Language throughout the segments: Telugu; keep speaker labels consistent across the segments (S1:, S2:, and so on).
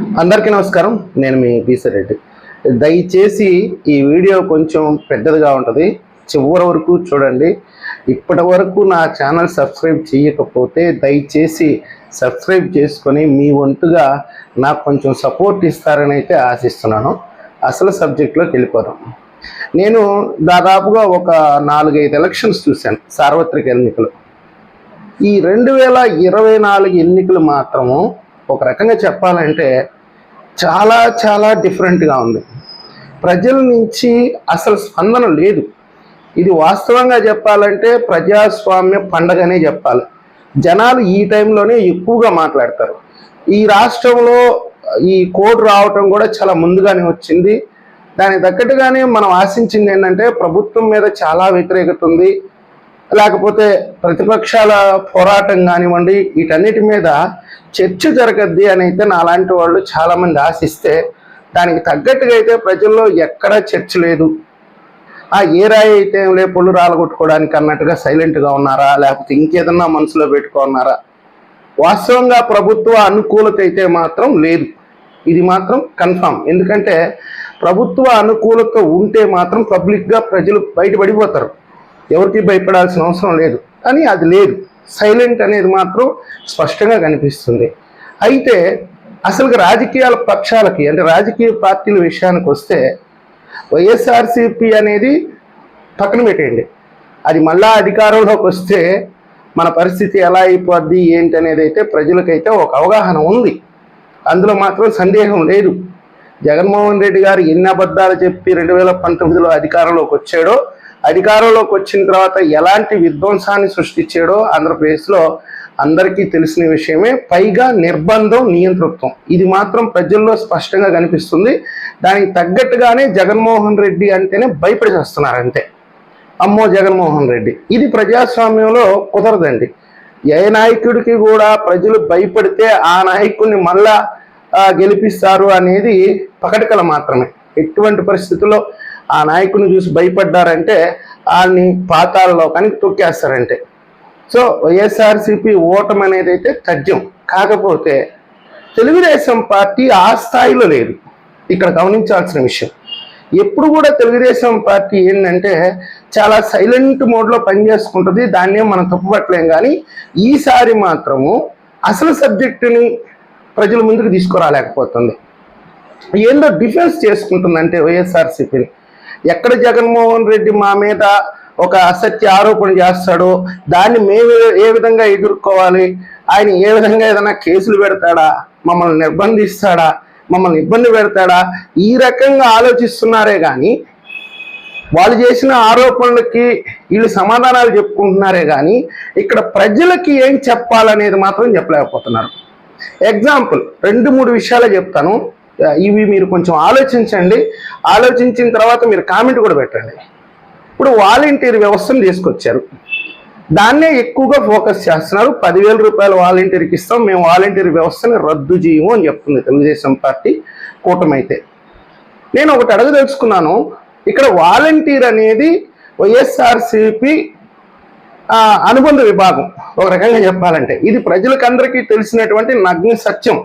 S1: అందరికీ నమస్కారం. నేను మీ రెడ్డి. దయచేసి ఈ వీడియో కొంచెం పెద్దదిగా ఉంటుంది. చివరి వరకు చూడండి. ఇప్పటి వరకు నా ఛానల్ సబ్స్క్రైబ్ చేయకపోతే దయచేసి సబ్స్క్రైబ్ చేసుకొని మీ వంతుగా నాకు కొంచెం సపోర్ట్ ఇస్తారని అయితే ఆశిస్తున్నాను. అసలు సబ్జెక్ట్లోకి వెళ్ళిపోదాం. నేను దాదాపుగా ఒక నాలుగైదు ఎలక్షన్స్ చూశాను సార్వత్రిక ఎన్నికలు. ఈ రెండు వేల ఇరవై నాలుగు ఎన్నికలు మాత్రము ఒక రకంగా చెప్పాలంటే చాలా చాలా డిఫరెంట్గా ఉంది. ప్రజల నుంచి అసలు స్పందన లేదు. ఇది వాస్తవంగా చెప్పాలంటే ప్రజాస్వామ్య పండగనే చెప్పాలి. జనాలు ఈ టైంలోనే ఎక్కువగా మాట్లాడతారు. ఈ రాష్ట్రంలో ఈ కోడ్ రావటం కూడా చాలా ముందుగానే వచ్చింది. దానికి తగ్గట్టుగానే మనం ఆశించింది ఏంటంటే ప్రభుత్వం మీద చాలా వ్యతిరేకత ఉంది. లేకపోతే ప్రతిపక్షాల పోరాటం కానివ్వండి వీటన్నిటి మీద చర్చ జరగద్ది అని అయితే నాలాంటి వాళ్ళు చాలామంది ఆశిస్తే దానికి తగ్గట్టుగా అయితే ప్రజల్లో ఎక్కడా చర్చ లేదు. ఆ ఏ రాయి అయితే ఏం లే పొళ్ళు రాలగొట్టుకోవడానికి అన్నట్టుగా సైలెంట్గా ఉన్నారా లేకపోతే ఇంకేదన్నా మనసులో పెట్టుకున్నారా వాస్తవంగా ప్రభుత్వ అనుకూలత అయితే మాత్రం లేదు. ఇది మాత్రం కన్ఫామ్. ఎందుకంటే ప్రభుత్వ అనుకూలత ఉంటే మాత్రం పబ్లిక్గా ప్రజలు బయటపడిపోతారు. ఎవరికి భయపడాల్సిన అవసరం లేదు. కానీ అది లేదు. సైలెంట్ అనేది మాత్రం స్పష్టంగా కనిపిస్తుంది. అయితే అసలు రాజకీయాల పక్షాలకి అంటే రాజకీయ పార్టీల విషయానికి వస్తే వైఎస్ఆర్సిపి అనేది పక్కన పెట్టేయండి. అది మళ్ళా అధికారంలోకి వస్తే మన పరిస్థితి ఎలా అయిపోద్ది ఏంటి అనేది అయితే ప్రజలకైతే ఒక అవగాహన ఉంది. అందులో మాత్రం సందేహం లేదు. జగన్మోహన్ రెడ్డి గారు ఎన్ని అబద్ధాలు చెప్పి రెండు వేల పంతొమ్మిదిలో అధికారంలోకి వచ్చాడో అధికారంలోకి వచ్చిన తర్వాత ఎలాంటి విధ్వంసాన్ని సృష్టించాడో ఆంధ్రప్రదేశ్లో అందరికీ తెలిసిన విషయమే పైగా నిర్బంధం నియంతృత్వం. ఇది మాత్రం ప్రజల్లో స్పష్టంగా కనిపిస్తుంది. దానికి తగ్గట్టుగానే జగన్మోహన్ రెడ్డి అంటేనే భయపడి అంతే అమ్మో జగన్మోహన్ రెడ్డి. ఇది ప్రజాస్వామ్యంలో కుదరదండి. ఏ నాయకుడికి కూడా ప్రజలు భయపడితే ఆ నాయకుడిని మళ్ళా గెలిపిస్తారు అనేది పకటికల మాత్రమే. ఎటువంటి పరిస్థితుల్లో ఆ నాయకుని చూసి భయపడ్డారంటే వాళ్ళని పాతాలలోకానికి తొక్కేస్తారంటే. సో వైఎస్ఆర్సీపీ ఓటమి అనేది అయితే తథ్యం. కాకపోతే తెలుగుదేశం పార్టీ ఆ స్థాయిలో లేదు. ఇక్కడ గమనించాల్సిన విషయం. ఎప్పుడు కూడా తెలుగుదేశం పార్టీ ఏంటంటే చాలా సైలెంట్ మోడ్లో పనిచేసుకుంటుంది దాన్నే మనం తప్పుపట్టలేం. కానీ ఈసారి మాత్రము అసలు సబ్జెక్టుని ప్రజల ముందుకు తీసుకురాలేకపోతుంది. ఏందో డిఫెన్స్ చేసుకుంటుందంటే వైఎస్ఆర్సీపీని. ఎక్కడ జగన్మోహన్ రెడ్డి మా మీద ఒక అసత్య ఆరోపణ చేస్తాడో దాన్ని మేము ఏ విధంగా ఎదుర్కోవాలి? ఆయన ఏ విధంగా ఏదైనా కేసులు పెడతాడా? మమ్మల్ని నిర్బంధిస్తాడా? మమ్మల్ని ఇబ్బంది పెడతాడా? ఈ రకంగా ఆలోచిస్తున్నారే కానీ వాళ్ళు చేసిన ఆరోపణలకి వీళ్ళు సమాధానాలు చెప్పుకుంటున్నారే కానీ ఇక్కడ ప్రజలకి ఏం చెప్పాలనేది మాత్రం చెప్పలేకపోతున్నారు. ఎగ్జాంపుల్ రెండు మూడు విషయాలే చెప్తాను. ఇవి మీరు కొంచెం ఆలోచించండి. ఆలోచించిన తర్వాత మీరు కామెంట్ కూడా పెట్టండి. ఇప్పుడు వాలంటీర్ వ్యవస్థను తీసుకొచ్చారు. దాన్నే ఎక్కువగా ఫోకస్ చేస్తున్నారు. పదివేల రూపాయలు వాలంటీర్కి ఇస్తాం. మేము వాలంటీర్ వ్యవస్థని రద్దు చేయము అని చెప్తుంది తెలుగుదేశం పార్టీ కూటమైతే. నేను ఒకటి అడగదలుచుకున్నాను ఇక్కడ వాలంటీర్ అనేది వైఎస్ఆర్సిపి అనుబంధ విభాగం. ఒక రకంగా చెప్పాలంటే. ఇది ప్రజలకు అందరికీ తెలిసినటువంటి నగ్న సత్యం.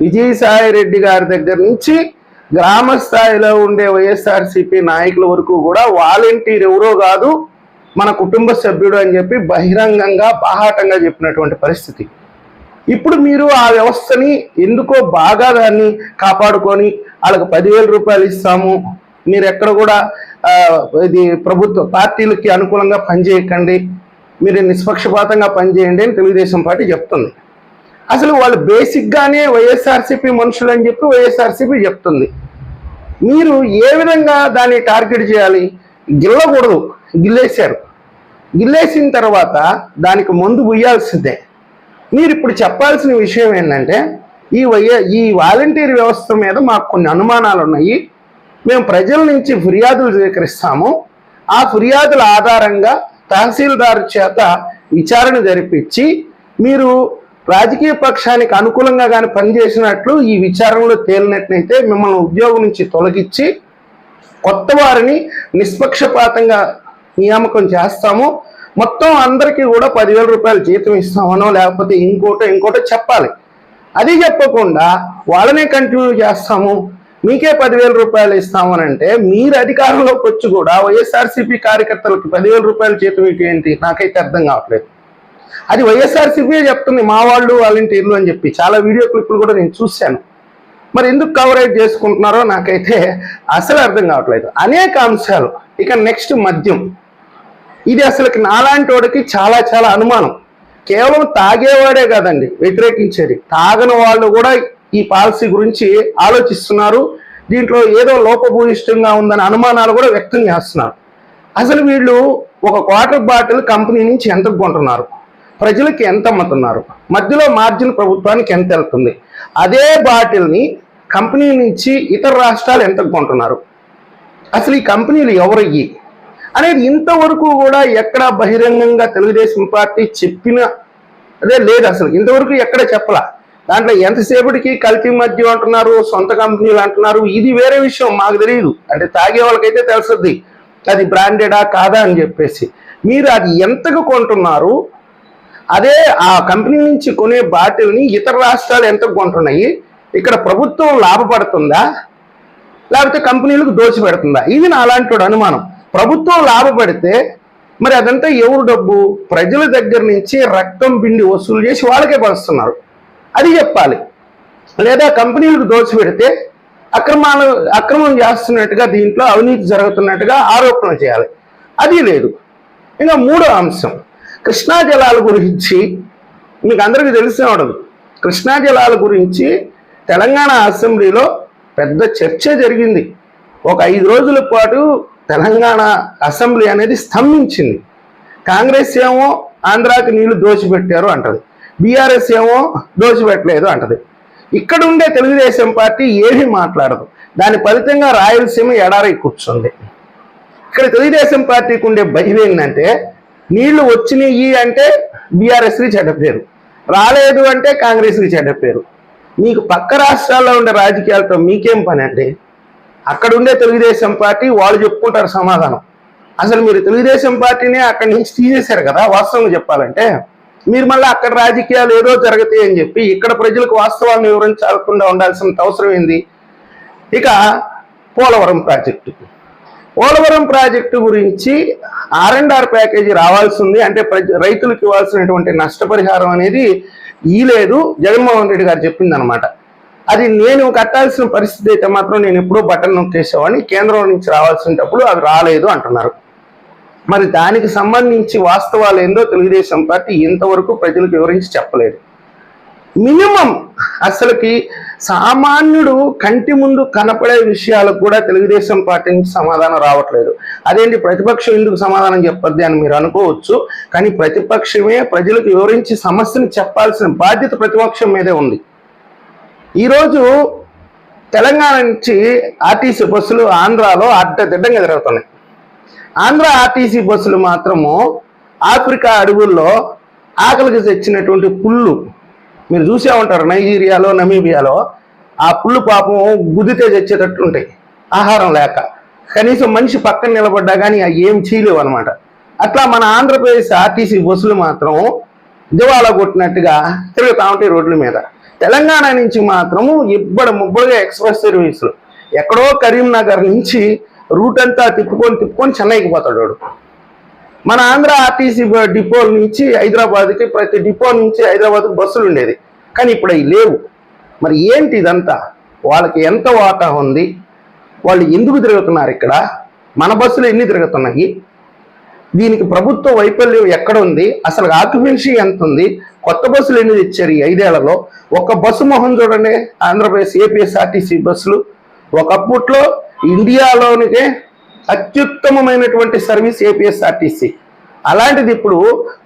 S1: విజయసాయి రెడ్డి గారి దగ్గర నుంచి గ్రామ స్థాయిలో ఉండే వైఎస్ఆర్సీపీ నాయకుల వరకు కూడా వాలంటీర్ ఎవరో కాదు మన కుటుంబ సభ్యుడు అని చెప్పి బహిరంగంగా బాహాటంగా చెప్పినటువంటి పరిస్థితి. ఇప్పుడు మీరు ఆ వ్యవస్థని ఎందుకో బాగా దాన్ని కాపాడుకొని వాళ్ళకి పదివేల రూపాయలు ఇస్తాము మీరు ఎక్కడ కూడా ఇది ప్రభుత్వ పార్టీలకి అనుకూలంగా పనిచేయకండి మీరు నిష్పక్షపాతంగా పనిచేయండి అని తెలుగుదేశం పార్టీ చెప్తుంది. అసలు వాళ్ళు బేసిక్గానే వైఎస్ఆర్సీపీ మనుషులు అని చెప్పి వైఎస్ఆర్సీపీ చెప్తుంది. మీరు ఏ విధంగా దాన్ని టార్గెట్ చేయాలి? గిల్లకూడదు. గిల్లేశారు. గిల్లేసిన తర్వాత దానికి ముందు పుయ్యాల్సిందే మీరు ఇప్పుడు చెప్పాల్సిన విషయం ఏంటంటే ఈ వయ్య ఈ వాలంటీర్ వ్యవస్థ మీద మాకు కొన్ని అనుమానాలు ఉన్నాయి. మేము ప్రజల నుంచి ఫిర్యాదులు స్వీకరిస్తాము. ఆ ఫిర్యాదుల ఆధారంగా తహసీల్దారు చేత విచారణ జరిపించి మీరు రాజకీయ పక్షానికి అనుకూలంగా కానీ పనిచేసినట్లు ఈ విచారణలో తేలినట్లయితే మిమ్మల్ని ఉద్యోగం నుంచి తొలగించి కొత్త వారిని నిష్పక్షపాతంగా నియామకం చేస్తాము. మొత్తం అందరికీ కూడా పదివేల రూపాయలు జీతం ఇస్తామనో లేకపోతే ఇంకోటో ఇంకోటో చెప్పాలి. అది చెప్పకుండా వాళ్ళనే కంటిన్యూ చేస్తాము. మీకే పదివేల రూపాయలు ఇస్తామని అంటే మీరు అధికారంలోకి వచ్చి కూడా వైఎస్ఆర్సీపీ కార్యకర్తలకు పదివేల రూపాయలు జీతం ఏంటి? నాకైతే అర్థం కావట్లేదు. అది వైఎస్ఆర్సీపీ చెప్తుంది మా వాళ్ళు వాలంటీర్లు అని చెప్పి. చాలా వీడియో క్లిప్లు కూడా నేను చూశాను. మరి ఎందుకు కవరేజ్ చేసుకుంటున్నారో నాకైతే అసలు అర్థం కావట్లేదు. అనేక అంశాలు. ఇక నెక్స్ట్ మద్యం. ఇది అసలుకి నాలాంటి వాడికి చాలా చాలా అనుమానం. కేవలం తాగేవాడే కాదండి వ్యతిరేకించేది. తాగని వాళ్ళు కూడా ఈ పాలసీ గురించి ఆలోచిస్తున్నారు. దీంట్లో ఏదో లోపభూయిష్టంగా ఉందనే అనుమానాలు కూడా వ్యక్తం చేస్తున్నారు. అసలు వీళ్ళు ఒక క్వార్టర్ బాటిల్ కంపెనీ నుంచి ఎంత కొంటున్నారు? ప్రజలకి ఎంత అమ్ముతున్నారు? మధ్యలో మార్జిన్ ప్రభుత్వానికి ఎంత వెళ్తుంది? అదే బాటిల్ని కంపెనీ నుంచి ఇతర రాష్ట్రాలు ఎంత కొంటున్నారు? అసలు ఈ కంపెనీలు ఎవరయ్యి అనేది ఇంతవరకు కూడా ఎక్కడ బహిరంగంగా తెలుగుదేశం పార్టీ చెప్పిన అదే లేదు అసలు. ఇంతవరకు ఎక్కడ చెప్పలా? దాంట్లో ఎంతసేపటికి కల్తీ మద్యం అంటున్నారు సొంత కంపెనీలు అంటున్నారు ఇది వేరే విషయం మాకు తెలియదు అంటే తాగే వాళ్ళకైతే తెలుస్తుంది అది బ్రాండెడా కాదా అని చెప్పేసి. మీరు అది ఎంతకు కొంటున్నారు? అదే ఆ కంపెనీ నుంచి కొనే బాటిల్ని ఇతర రాష్ట్రాలు ఎంత కొంటున్నాయి? ఇక్కడ ప్రభుత్వం లాభపడుతుందా? లేకపోతే కంపెనీలకు దోచి పెడుతుందా ఇది నా అలాంటి అనుమానం. ప్రభుత్వం లాభపడితే మరి అదంతా ఎవరు డబ్బు? ప్రజల దగ్గర నుంచి రక్తం పిండి వసూలు చేసి వాళ్ళకే పరుస్తున్నారు అది చెప్పాలి. లేదా కంపెనీలకు దోచిపెడితే అక్రమాలు అక్రమం చేస్తున్నట్టుగా దీంట్లో అవినీతి జరుగుతున్నట్టుగా ఆరోపణలు చేయాలి. అది లేదు. ఇంకా మూడో అంశం. కృష్ణా జలాల గురించి మీకు అందరికీ తెలిసే ఉండదు. కృష్ణా జలాల గురించి తెలంగాణ అసెంబ్లీలో పెద్ద చర్చ జరిగింది. ఒక ఐదు రోజుల పాటు తెలంగాణ అసెంబ్లీ అనేది స్తంభించింది. కాంగ్రెస్ ఏమో ఆంధ్రాకి నీళ్ళు దోచిపెట్టారు అంటది. బీఆర్ఎస్ ఏమో దోచిపెట్టలేదు అంటది. ఇక్కడ ఉండే తెలుగుదేశం పార్టీ ఏమీ మాట్లాడదు. దాని ఫలితంగా రాయలసీమ ఎడారై కూర్చుంది. ఇక్కడ తెలుగుదేశం పార్టీకి ఉండే భయం ఏంటంటే నీళ్ళు వచ్చినాయి అంటే బీఆర్ఎస్కి చెడ్డ పేరు. రాలేదు అంటే కాంగ్రెస్కి చెడ్డ పేరు. మీకు పక్క రాష్ట్రాల్లో ఉండే రాజకీయాలతో మీకేం పని అండి అక్కడ ఉండే తెలుగుదేశం పార్టీ వాళ్ళు చెప్పుకుంటారు సమాధానం. అసలు మీరు తెలుగుదేశం పార్టీనే అక్కడి నుంచి తీసేశారు కదా వాస్తవంగా చెప్పాలంటే. మీరు మళ్ళీ అక్కడ రాజకీయాలు ఏదో జరుగుతాయి అని చెప్పి ఇక్కడ ప్రజలకు వాస్తవాలను వివరించకుండా ఉండాల్సిన అవసరం ఏంది? ఇక పోలవరం ప్రాజెక్టు పోలవరం ప్రాజెక్టు గురించి ఆర్ అండ్ ఆర్ ప్యాకేజీ రావాల్సి ఉంది అంటే రైతులకు ఇవ్వాల్సినటువంటి నష్టపరిహారం అనేది ఈలేదు జగన్మోహన్ రెడ్డి గారు చెప్పింది అనమాట అది నేను కట్టాల్సిన పరిస్థితి అయితే మాత్రం నేను ఎప్పుడో బటన్ నొక్కేసేవాడిని కేంద్రం నుంచి రావాల్సినప్పుడు అది రాలేదు అంటున్నారు. మరి దానికి సంబంధించి వాస్తవాలు ఏందో తెలుగుదేశం పార్టీ ఇంతవరకు ప్రజలకు వివరించి చెప్పలేదు. మినిమం. అసలుకి సామాన్యుడు కంటి ముందు కనపడే విషయాలకు కూడా తెలుగుదేశం పార్టీ నుంచి సమాధానం రావట్లేదు. అదేంటి? ప్రతిపక్షం ఎందుకు సమాధానం చెప్పద్ది అని మీరు అనుకోవచ్చు. కానీ ప్రతిపక్షమే ప్రజలకు వివరించి సమస్యను చెప్పాల్సిన బాధ్యత ప్రతిపక్షం మీదే ఉంది. ఈరోజు తెలంగాణ నుంచి ఆర్టీసీ బస్సులు ఆంధ్రాలో అడ్డదిడ్డంగా తిరుగుతున్నాయి ఆంధ్ర ఆర్టీసీ బస్సులు మాత్రము ఆఫ్రికా అడవుల్లో ఆకలికి తెచ్చినటువంటి పుళ్ళు మీరు చూసే ఉంటారు నైజీరియాలో నమీబియాలో. ఆ పుల్లు పాపం గుద్దితే తెచ్చేటట్టు ఉంటాయి. ఆహారం లేక. కనీసం మనిషి పక్కన నిలబడ్డా కానీ అవి ఏం చేయలేవు అనమాట అట్లా మన ఆంధ్రప్రదేశ్ ఆర్టీసీ బస్సులు మాత్రం దివాలా కొట్టినట్టుగా తిరుగుతూ ఉంటాయి రోడ్ల మీద. తెలంగాణ నుంచి మాత్రము ఇబ్బడి ముబ్బడిగా ఎక్స్ప్రెస్ సర్వీసులు. ఎక్కడో కరీంనగర్ నుంచి రూట్ అంతా తిప్పుకొని తిప్పుకొని చెన్నైకి పోతాడు వాడు. మన ఆంధ్ర ఆర్టీసీ డిపో నుంచి హైదరాబాద్కి ప్రతి డిపో నుంచి హైదరాబాద్కి బస్సులు ఉండేది. కానీ ఇప్పుడు అవి లేవు. మరి ఏంటి ఇదంతా? వాళ్ళకి ఎంత వాటా ఉంది? వాళ్ళు ఎందుకు తిరుగుతున్నారు ఇక్కడ? మన బస్సులు ఎన్ని తిరుగుతున్నాయి? దీనికి ప్రభుత్వ వైఫల్యం ఎక్కడ ఉంది? అసలు ఆక్యుపెన్సీ ఎంత ఉంది? కొత్త బస్సులు ఎన్ని తెచ్చారు ఈ ఐదేళ్ళలో? ఒక బస్సు మొహం చూడండి. ఆంధ్రప్రదేశ్ ఏపీఎస్ఆర్టీసీ బస్సులు. ఒకప్పట్లో ఇండియాలోనికే అత్యుత్తమమైనటువంటి సర్వీస్ ఏపీఎస్ఆర్టీసీ అలాంటిది ఇప్పుడు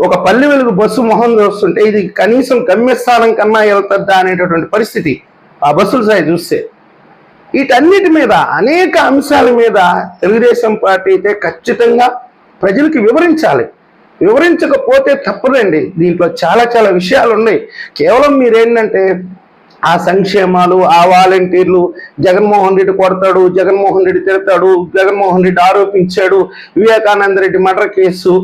S1: ఒక పల్లె వెలుగు బస్సు మొహం చూస్తుంటే ఇది కనీసం గమ్యస్థానం కన్నా వెళ్తుందా అనేటటువంటి పరిస్థితి. ఆ బస్సులు సాయి చూస్తే. వీటన్నిటి మీద అనేక అంశాల మీద తెలుగుదేశం పార్టీ అయితే ఖచ్చితంగా ప్రజలకు వివరించాలి. వివరించకపోతే తప్పదండి. దీంట్లో చాలా చాలా విషయాలు ఉన్నాయి కేవలం మీరేంటంటే ఆ సంక్షేమాలు ఆ వాలంటీర్లు జగన్మోహన్ రెడ్డి కొడతాడు జగన్మోహన్ రెడ్డి తిడతాడు జగన్మోహన్ రెడ్డి ఆరోపించాడు వివేకానంద రెడ్డి మర్డర్ కేసు.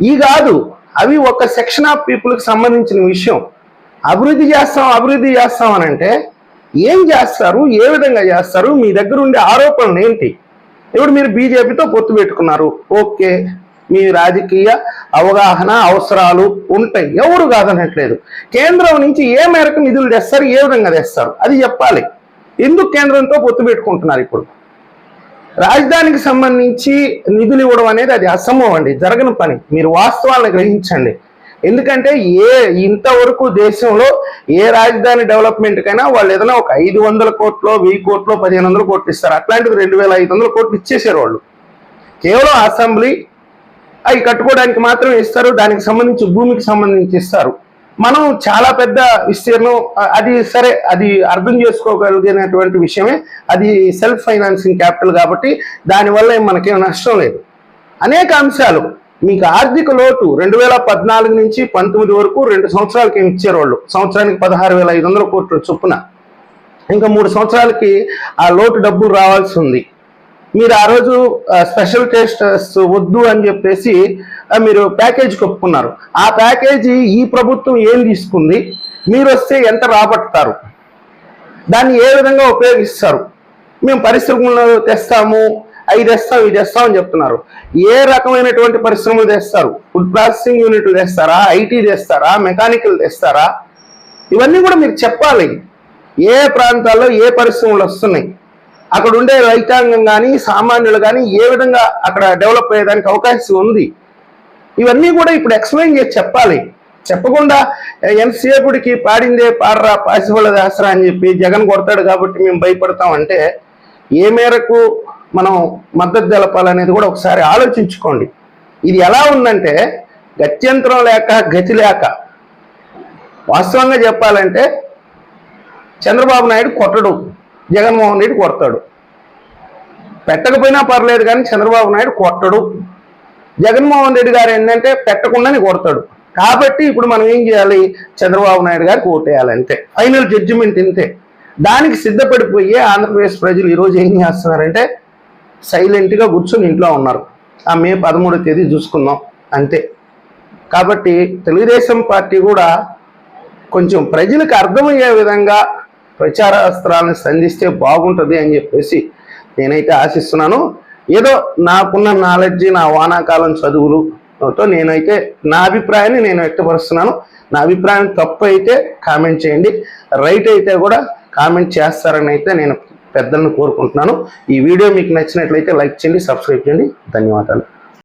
S1: ఈ కాదు అవి ఒక సెక్షన్ ఆఫ్ పీపుల్కి సంబంధించిన విషయం. అభివృద్ధి చేస్తాం అభివృద్ధి చేస్తాం అని అంటే ఏం చేస్తారు ఏ విధంగా చేస్తారు మీ దగ్గర ఉండే ఆరోపణలు ఏంటి? ఇప్పుడు మీరు బీజేపీతో పొత్తు పెట్టుకున్నారు. ఓకే మీ రాజకీయ అవగాహన అవసరాలు ఉంటాయి. ఎవరు కాదనట్లేదు. కేంద్రం నుంచి ఏ మేరకు నిధులు తెస్తారు ఏ విధంగా తెస్తారు? అది చెప్పాలి. ఎందుకు కేంద్రంతో పొత్తు పెట్టుకుంటున్నారు ఇప్పుడు? రాజధానికి సంబంధించి నిధులు ఇవ్వడం అనేది అది అసంభవం అండి. జరగని పని. మీరు వాస్తవాలను గ్రహించండి. ఎందుకంటే ఏ ఇంతవరకు దేశంలో ఏ రాజధాని డెవలప్మెంట్ కైనా వాళ్ళు ఏదైనా ఒక ఐదు వందల కోట్లో వెయ్యి కోట్లో పదిహేను వందల కోట్లు ఇస్తారు. అట్లాంటిది రెండు వేల ఐదు వందల కోట్లు ఇచ్చేసారు వాళ్ళు. కేవలం అసెంబ్లీ అవి కట్టుకోవడానికి మాత్రమే ఇస్తారు దానికి సంబంధించి భూమికి సంబంధించి ఇస్తారు. మనం చాలా పెద్ద విస్తీర్ణం అది సరే అది అర్థం చేసుకోగలిగినటువంటి విషయమే. అది సెల్ఫ్ ఫైనాన్సింగ్ క్యాపిటల్ కాబట్టి దానివల్ల మనకేం నష్టం లేదు. అనేక అంశాలు. మీకు ఆర్థిక లోటు రెండు వేల పద్నాలుగు నుంచి పంతొమ్మిది వరకు రెండు సంవత్సరాలకి ఇచ్చేవాళ్ళు? ఇచ్చారు వాళ్ళు సంవత్సరానికి పదహారు వేల ఐదు వందల కోట్ల చొప్పున. ఇంకా మూడు సంవత్సరాలకి ఆ లోటు డబ్బులు రావాల్సి ఉంది. మీరు ఆ రోజు స్పెషల్ టెస్టర్స్ వద్దు అని చెప్పేసి మీరు ప్యాకేజ్ ఒప్పుకున్నారు ఆ ప్యాకేజీ ఈ ప్రభుత్వం ఏం తీసుకుంది? మీరు వస్తే ఎంత రాబట్టుతారు దాన్ని ఏ విధంగా ఉపయోగిస్తారు? మేము పరిశ్రమలు తెస్తాము అవి తెస్తాం ఇది తెస్తాం అని చెప్తున్నారు. ఏ రకమైనటువంటి పరిశ్రమలు తెస్తారు? ఫుడ్ ప్రాసెసింగ్ యూనిట్లు తెస్తారా? ఐటీ తెస్తారా? మెకానికల్ తెస్తారా? ఇవన్నీ కూడా మీరు చెప్పాలి. ఏ ప్రాంతాల్లో ఏ పరిశ్రమలు వస్తున్నాయి? అక్కడ ఉండే రైతాంగం కానీ సామాన్యులు కానీ ఏ విధంగా అక్కడ డెవలప్ అయ్యేదానికి అవకాశం ఉంది? ఇవన్నీ కూడా ఇప్పుడు ఎక్స్ప్లెయిన్ చేసి చెప్పాలి. చెప్పకుండా ఎంతసేపుడికి పాడిందే పాడరా పాసిబుల్ దాసరా అని చెప్పి జగన్ కొడతాడు కాబట్టి మేము భయపడతాం అంటే ఏ మేరకు మనం మద్దతు తెలపాలనేది కూడా ఒకసారి ఆలోచించుకోండి. ఇది ఎలా ఉందంటే గత్యంతరం లేక గతి లేక వాస్తవంగా చెప్పాలంటే చంద్రబాబు నాయుడు కొట్టడు. జగన్మోహన్ రెడ్డి కొడతాడు. పెట్టకపోయినా పర్లేదు కానీ చంద్రబాబు నాయుడు కొట్టడు. జగన్మోహన్ రెడ్డి గారు ఏంటంటే పెట్టకుండానే కొడతాడు. కాబట్టి ఇప్పుడు మనం ఏం చేయాలి? చంద్రబాబు నాయుడు గారికి ఓటేయాలి అంతే. ఫైనల్ జడ్జిమెంట్ ఇంతే. దానికి సిద్ధపడిపోయి ఆంధ్రప్రదేశ్ ప్రజలు ఈరోజు ఏం చేస్తున్నారంటే సైలెంట్గా కూర్చొని ఇంట్లో ఉన్నారు. ఆ మే పదమూడో తేదీ చూసుకుందాం. అంతే. కాబట్టి తెలుగుదేశం పార్టీ కూడా కొంచెం ప్రజలకు అర్థమయ్యే విధంగా ప్రచారాస్త్రాలను సంధిస్తే బాగుంటుంది అని చెప్పేసి నేనైతే ఆశిస్తున్నాను. ఏదో నాకున్న నాలెడ్జ్ నా వానాకాలం చదువులు తో నేనైతే నా అభిప్రాయాన్ని నేను వ్యక్తపరుస్తున్నాను. నా అభిప్రాయం తప్పు అయితే కామెంట్ చేయండి. రైట్ అయితే కూడా కామెంట్ చేస్తారని అయితే నేను పెద్దలను కోరుకుంటున్నాను. ఈ వీడియో మీకు నచ్చినట్లయితే లైక్ చేయండి సబ్స్క్రైబ్ చేయండి. ధన్యవాదాలు.